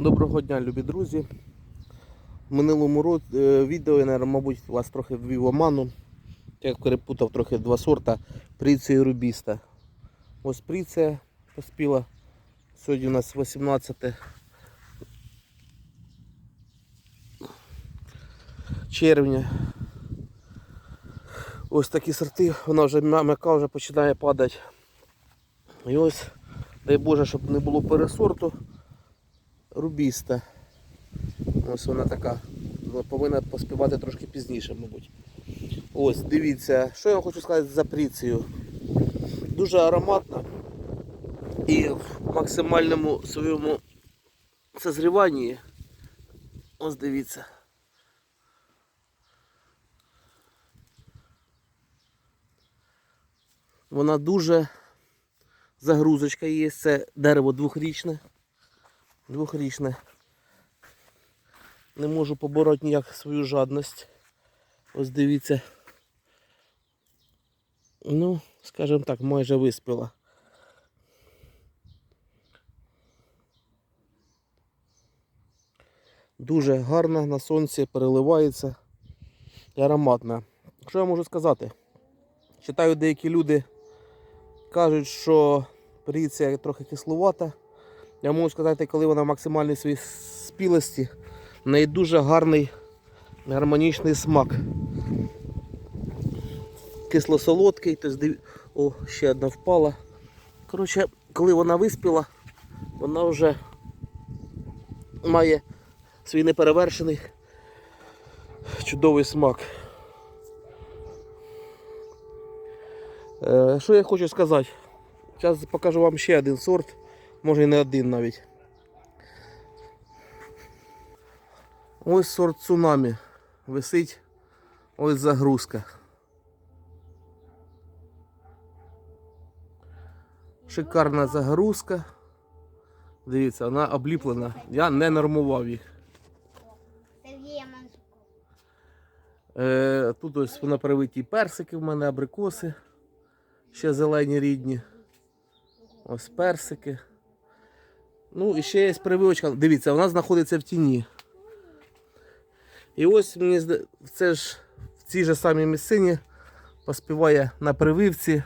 Доброго дня, любі друзі. В минулому році е, відео, я, мабуть, вас трохи ввів оману. Я перепутав трохи два сорта пріція і рубіста. Ось пріція поспіла. Сьогодні у нас 18 червня. Ось такі сорти, вона вже м'яка вже починає падати. І ось, дай Боже, щоб не було пересорту рубіста. Ось вона така. Повинна поспівати трошки пізніше, мабуть. Ось, дивіться, що я вам хочу сказати за пріцію. Дуже ароматна і в максимальному своєму созріванні. Ось дивіться. Вона дуже загрузочка є, це дерево двохрічне. Двохрічне. Не можу побороти ніяк свою жадність. Ось дивіться. Ну, скажімо так, майже виспіла. Дуже гарна на сонці, переливається і ароматна. Що я можу сказати? Читаю деякі люди кажуть, що пріція трохи кисловата. Я можу сказати, коли вона в максимальній своїй спілості, в неї дуже гарний гармонічний смак. Кисло-солодкий, тобто, о, ще одна впала. Коротше, коли вона виспіла, вона вже має свій неперевершений чудовий смак. Е, Що я хочу сказати? Зараз покажу вам ще один сорт, може і не один навіть. Ось сорт цунамі. Висить ось загрузка. Шикарна загрузка. Дивіться, вона обліплена. Я не нормував їх. Е, тут ось на привиті персики в мене, абрикоси. Ще зелені рідні. Ось персики. Ну і ще є прививочка. Дивіться, вона знаходиться в тіні. І ось мені це ж в цій же самій місцині поспіває на прививці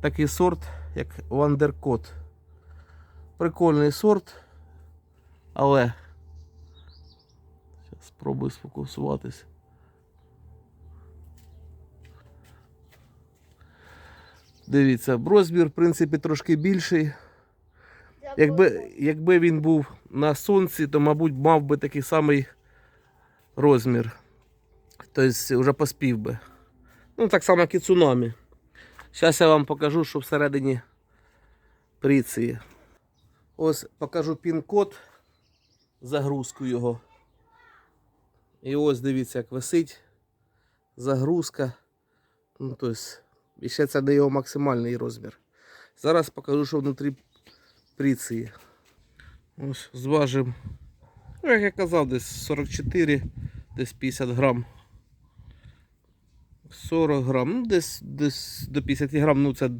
такий сорт, як Вандеркот. Прикольний сорт, але зараз спробую сфокусуватись. Дивіться, розмір, в принципі, трошки більший. Якби, якби він був на сонці, то, мабуть, мав би такий самий розмір. Тобто вже поспів би. Ну, так само, як і цунамі. Зараз я вам покажу, що всередині приції. Ось покажу пін-код, загрузку його. І ось дивіться, як висить загрузка. Ну, тобто, і ще це не його максимальний розмір. Зараз покажу, що внутрі приції. Ось зважимо. Ну, як я казав, десь 44, десь 50 грам. 40 грам, ну десь, десь до 50 грам, ну це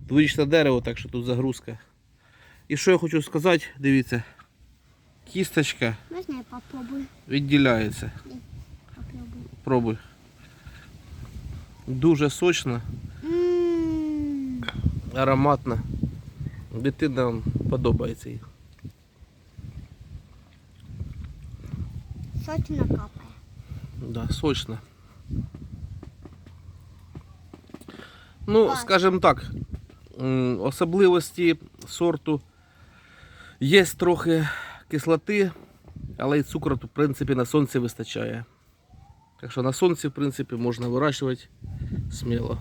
дворічне дерево, так що тут загрузка. І що я хочу сказати, дивіться, кісточка Можна я попробую? відділяється. Попробую. Пробуй. Дуже сочна, Ммм. ароматна. Дитинам подобається їй. Сочно капає. Да, сочно. Ну, Клас. скажімо так, м, особливості сорту є трохи кислоти, але й цукру, в принципі, на сонці вистачає. Так що на сонці, в принципі, можна вирощувати сміло.